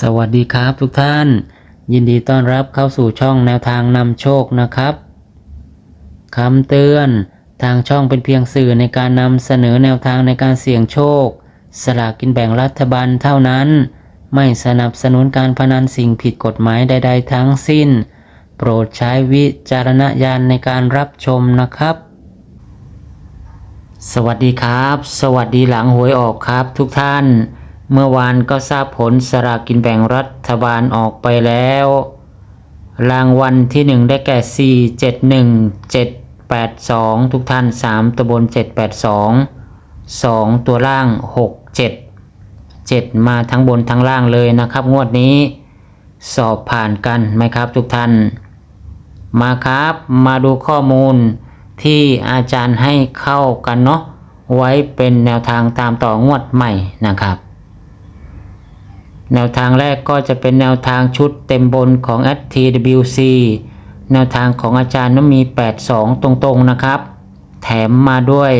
สวัสดีครับทุกท่าน ยินดีต้อนรับเข้าสู่ช่องแนวทางนำโชคนะครับคำเตือนทางช่องเป็นเพียงสื่อในการนำเสนอแนวทางในการเสี่ยงโชค สลากกินแบ่งรัฐบาลเท่านั้น ไม่สนับสนุนการพนันสิ่งผิดกฎหมายใด ๆ ทั้งสิ้น โปรดใช้วิจารณญาณในการรับชมนะครับ สวัสดีครับ สวัสดีหลังหวยออกครับทุกท่าน เมื่อวานก็ทราบผลสลากกินแบ่งรัฐบาลออกไปแล้ว รางวัลที่หนึ่งได้แก่สี่เจ็ดหนึ่งเจ็ดแปดสองทุกท่านสามตัวบนเจ็ดแปดสองสองตัวล่างหกเจ็ดเจ็ดมาทั้งบนทั้งล่างเลยนะครับ งวดนี้สอบผ่านกันไหมครับทุกท่าน มาครับมาดูข้อมูลที่อาจารย์ให้เข้ากันเนาะไว้เป็นแนวทางตามต่องวดใหม่นะครับ แนวทางแรกก็จะเป็นแนวทางชุดเต็มบนของ STWC แนวทางของอาจารย์นั้นมี 82 ตรงๆนะครับ แถมมาด้วย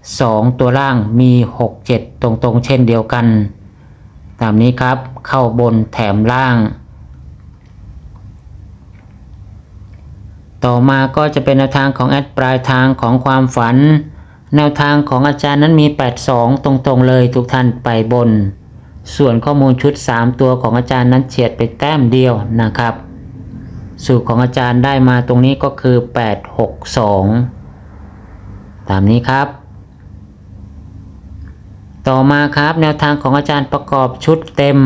2 ตัวล่างมี 67 ตรงๆ เช่นเดียวกัน ตามนี้ครับเข้าบนแถมล่าง ต่อมาก็จะเป็นแนวทางของแอดปลายทางของความฝัน แนวทางของอาจารย์นั้นมี 82 ตรงๆ เลยทุกท่านไปบน ส่วนข้อมูลชุด 3 ตัวของอาจารย์นั้นเฉียดไปแต้มเดียวนะครับ สูตรของอาจารย์ได้มาตรงนี้ก็คือ 862 ตามนี้ครับ ต่อมาครับแนวทางของอาจารย์ประกอบชุดเต็ม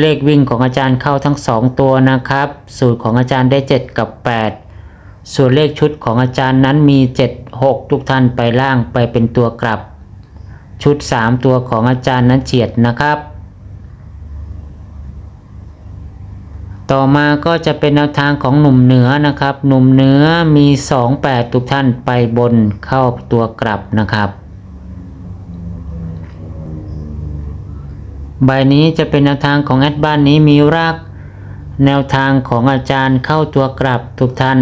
เลขวิ่งของอาจารย์เข้าทั้ง 2 ตัวนะครับ สูตรของอาจารย์ได้ 7 กับ 8 ส่วนเลขชุดของอาจารย์นั้นมี 7 6 ทุกท่านไปล่างไปเป็นตัวกลับ ชุด 3 ตัวของอาจารย์นั้นเฉียดนะครับ ต่อมาก็จะเป็นแนวทางของหนุ่มเหนือนะครับ หนุ่มเหนือมี 28 ทุกท่านไปบนเข้าตัวกลับนะครับ ใบนี้จะเป็นแนวทางของแอดบ้านนี้มีรักแนวทางของอาจารย์เข้าตัวกลับทุกท่าน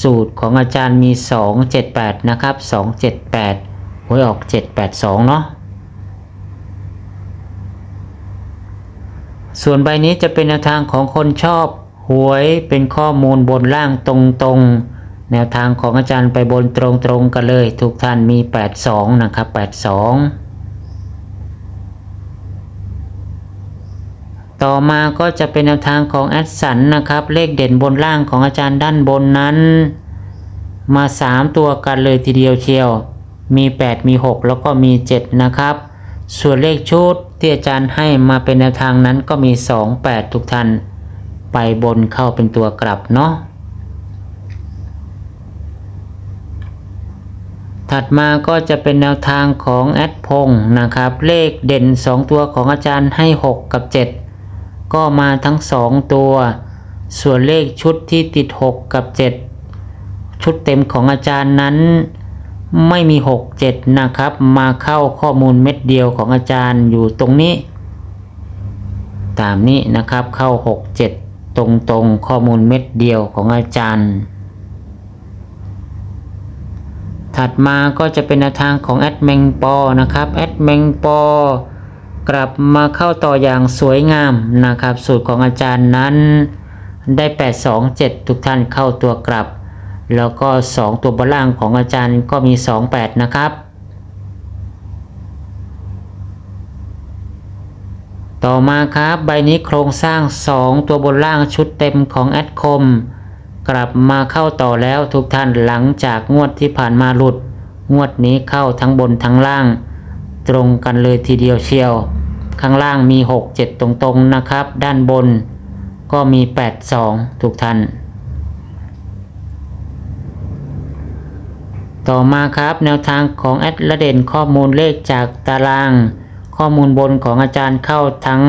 สูตรของอาจารย์มี 278 นะครับ 278หวยออก 782 เนาะ ส่วนใบนี้จะเป็นแนวทางของคนชอบหวยเป็นข้อมูลบนล่างตรงๆ แนวทางของอาจารย์ไปบนตรงๆกันเลย ทุกท่านมี 82 นะครับ 82 ต่อมาก็จะเป็นแนวทางของแอดสันนะครับ เลขเด่นบนล่างของอาจารย์ด้านบนนั้น มา 3 ตัวกันเลยทีเดียวเชียว มี 8 มี 6 แล้วก็มี 7 นะครับ ส่วนเลขชุดที่อาจารย์ให้มาเป็นแนวทางนั้นก็มี 2 8 ทุกท่าน ไปบนเข้าเป็นตัวกลับเนาะถัดมาก็จะเป็นแนวทางของแอดพงนะครับ เลขเด่น 2 ตัวของอาจารย์ให้ 6 กับ 7 ก็มาทั้ง 2 ตัว ส่วนเลขชุดที่ติด 6 กับ 7 ชุดเต็มของอาจารย์นั้น ไม่มี 6 7 นะครับ มาเข้าข้อมูลเม็ดเดียวของอาจารย์อยู่ตรงนี้ ตามนี้นะครับเข้า 6 7 ตรงตรงๆข้อมูลเม็ดเดียวของอาจารย์ ถัดมาก็จะเป็นแนวทางของแอดแมงปอนะครับแอดแมงปอกลับมาเข้าต่ออย่างสวยงามนะครับ สูตรของอาจารย์นั้นได้ 8 2 7 ทุกท่านเข้าตัวกลับ แล้วก็ 2 ตัวบนล่างของอาจารย์ก็มี 2 8 นะครับ ต่อมาครับใบนี้โครงสร้าง 2 ตัวบนล่างชุดเต็มของแอดคม กลับมาเข้าต่อแล้วทุกท่านหลังจากงวดที่ผ่านมาหลุด งวดนี้เข้าทั้งบนทั้งล่าง ตรงกันเลยทีเดียวเชียว ข้างล่างมี 6 7 ตรงๆนะครับ ด้านบนก็มี 8 2 ทุกท่าน ต่อมาครับแนวทางของแอดละเด่นข้อมูลเลขจากตาราง ข้อมูลบนของอาจารย์เข้าทั้ง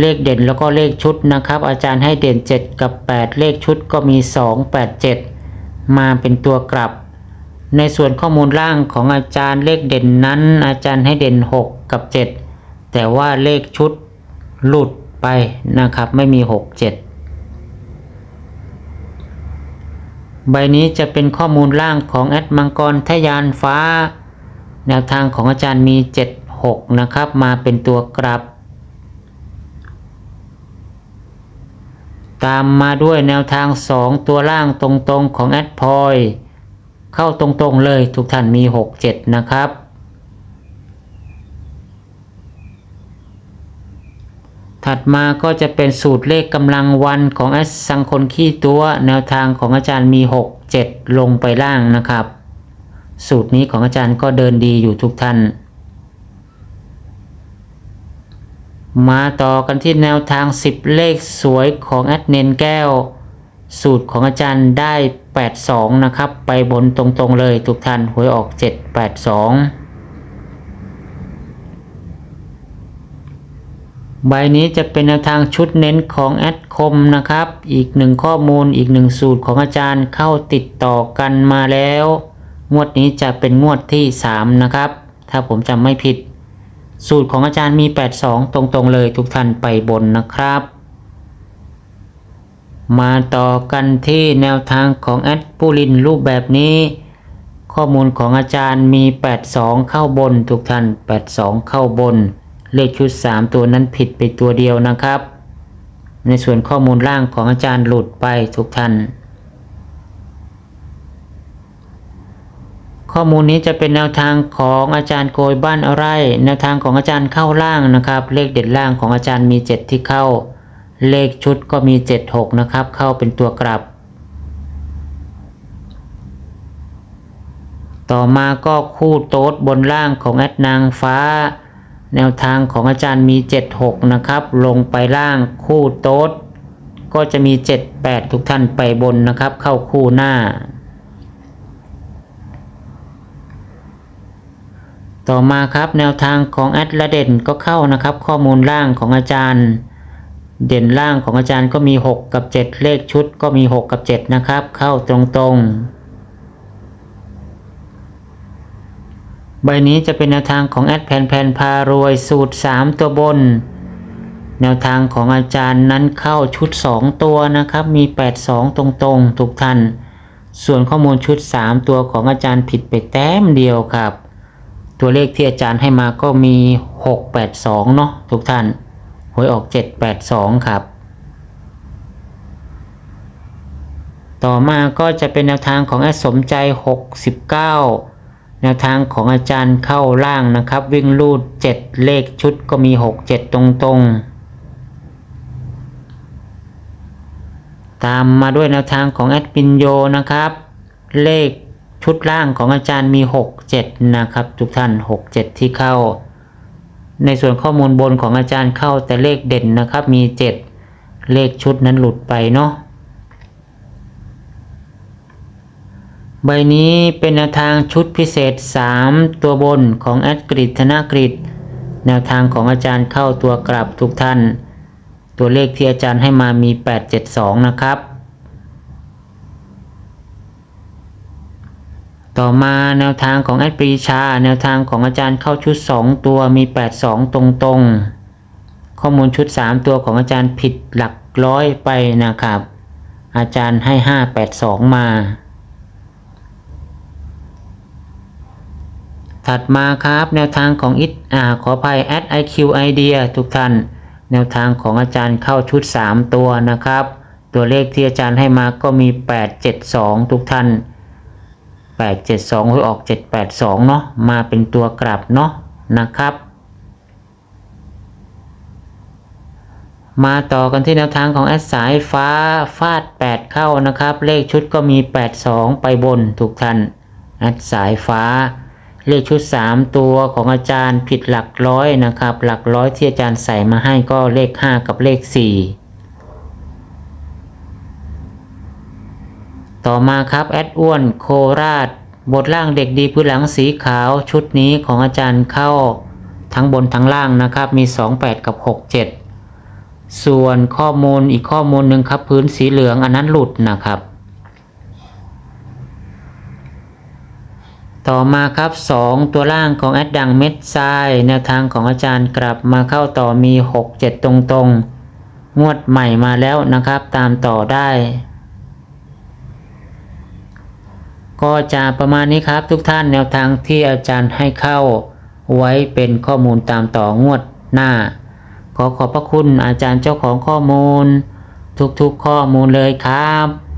เลขเด่นแล้วก็เลขชุดนะครับ อาจารย์ให้เด่น 7 กับ 8 เลขชุดก็มี 2 8 7 มาเป็นตัวกลับ ในส่วนข้อมูลล่างของอาจารย์เลขเด่นนั้น อาจารย์ให้เด่น 6 กับ 7 แต่ว่าเลขชุดหลุดไปนะครับไม่มี 6 7 ใบนี้จะเป็นข้อมูลล่างของแอดมังกรทยานฟ้า แนวทางของอาจารย์มี 76 นะครับ มาเป็นตัวกราบตามมาด้วยแนวทาง 2 ตัวล่างตรงๆของแอดพอยเข้าตรงๆเลยทุกท่านมี 67 นะครับ ถัดมาก็จะเป็นสูตรเลขกำลังวันของแอดสังคนขี้ตัวแนวทางของอาจารย์มี 6 7 ลงไปล่างนะครับ สูตรนี้ของอาจารย์ก็เดินดีอยู่ทุกท่าน มาต่อกันที่แนวทาง 10 เลขสวยของแอดเนนแก้ว สูตรของอาจารย์ได้ 82 นะครับ ไปบนตรงๆเลยทุกท่านหวยออก 782 ใบนี้จะเป็นแนวทางชุดเน้นของแอดคมนะครับ อีกหนึ่งข้อมูลอีกหนึ่งสูตรของอาจารย์เข้าติดต่อกันมาแล้ว งวดนี้จะเป็นงวดที่ 3 นะครับ ถ้าผมจำไม่ผิด สูตรของอาจารย์มี 82 ตรงๆเลยทุกท่านไปบนนะครับ มาต่อกันที่แนวทางของแอดปูลินรูปแบบนี้ ข้อมูลของอาจารย์มี 82 เข้าบนทุกท่าน 82 เข้าบน เลขชุด 3 ตัวนั้นผิดไปตัวเดียวนะครับ ในส่วนข้อมูลล่างของอาจารย์หลุดไปทุกท่านข้อมูลนี้จะเป็นแนวทางของอาจารย์โกยบ้านอะไร แนวทางของอาจารย์เข้าล่างนะครับ เลขเด็ดล่างของอาจารย์มี 7 ที่เข้า เลขชุดก็มี 7 6 นะครับ เข้าเป็นตัวกลับ ต่อมาก็คู่โต๊ดบนล่างของแอดนางฟ้า แนวทางของอาจารย์มี 7 6 นะครับ ลงไปล่างคู่โต๊ด ก็จะมี 7 8 ทุกท่านไปบนนะครับ เข้าคู่หน้า ต่อมาครับแนวทางของแอดและเด่นก็เข้านะครับ ข้อมูลล่างของอาจารย์ เด่นล่างของอาจารย์ก็มี 6 กับ 7 เลขชุดก็มี 6 กับ 7 นะครับ เข้าตรงๆ ใบนี้จะเป็นแนวทางของแอดแผนแผนพารวยสูตร 3 ตัวบน แนวทางของอาจารย์นั้นเข้าชุด 2 ตัวนะครับ มี 82 ตรงๆทุกท่านส่วนข้อมูลชุด 3 ตัวของอาจารย์ผิดไปแต้มเดียวครับ ตัวเลขที่อาจารย์ให้มาก็มี 682 เนาะทุกท่านหวยออก 782 ครับ ต่อมาก็จะเป็นแนวทางของแอดสมใจ 69 แนวทางของอาจารย์เข้าล่างนะครับ วิ่งลูด 7 เลขชุดก็มี 6 7 ตรงๆ ตามมาด้วยแนวทางของแอดปินโยนะครับ เลขชุดล่างของอาจารย์มี 6 7 นะครับ ทุกท่าน 6 7 ที่เข้า ในส่วนข้อมูลบนของอาจารย์เข้าแต่เลขเด่นนะครับมี 7 เลขชุดนั้นหลุดไปเนาะ ใบนี้เป็นแนวทางชุดพิเศษ 3 ตัวบนของแอดกริธนกฤษแนวทางของอาจารย์เข้าตัวกลับทุกท่าน ตัวเลขที่อาจารย์ให้มามี 872 นะครับ ต่อมาแนวทางของแอดปรีชา แนวทางของอาจารย์เข้าชุด 2 ตัวมี 82 ตรงๆ ข้อมูลชุด 3 ตัวของอาจารย์ผิดหลักร้อยไปนะครับ อาจารย์ให้ 582 มา ถัดมาครับแนวทางของอิทอ่าขออภัย Add IQ Idea ทุกท่าน แนวทางของอาจารย์เข้าชุด 3 ตัวนะครับ ตัวเลขที่อาจารย์ให้มาก็มี 872 ทุกท่าน 872หวยออก 782 เนาะมาเป็นตัวกลับเนาะนะครับ มาต่อกันที่แนวทางของแอดสายฟ้าฟาด 8 เข้านะครับ เลขชุดก็มี 82 ไปบนทุกท่านแอดสายฟ้า เลขชุด 3 ตัวของอาจารย์ผิดหลักร้อยนะครับ หลักร้อยที่อาจารย์ใส่มาให้ก็เลข 5 กับเลข 4 ต่อมาครับแอดอ้วนโคราช บทล่างเด็กดีพื้นหลังสีขาวชุดนี้ของอาจารย์เข้าทั้งบนทั้งล่างนะครับ มี 28 กับ 67 ส่วนข้อมูลอีกข้อมูลหนึ่งครับ พื้นสีเหลืองอันนั้นหลุดนะครับ ต่อมาครับ 2 ตัวล่างของแอดดังเม็ดทรายแนวทางของอาจารย์กลับมาเข้าต่อมี 6 7 ตรงๆงวดใหม่มาแล้วนะครับ ตามต่อได้ ก็จะประมาณนี้ครับทุกท่านแนวทางที่อาจารย์ให้เข้า ไว้เป็นข้อมูลตามต่องวดหน้า ขอขอบพระคุณอาจารย์เจ้าของข้อมูล ทุกๆข้อมูลเลยครับ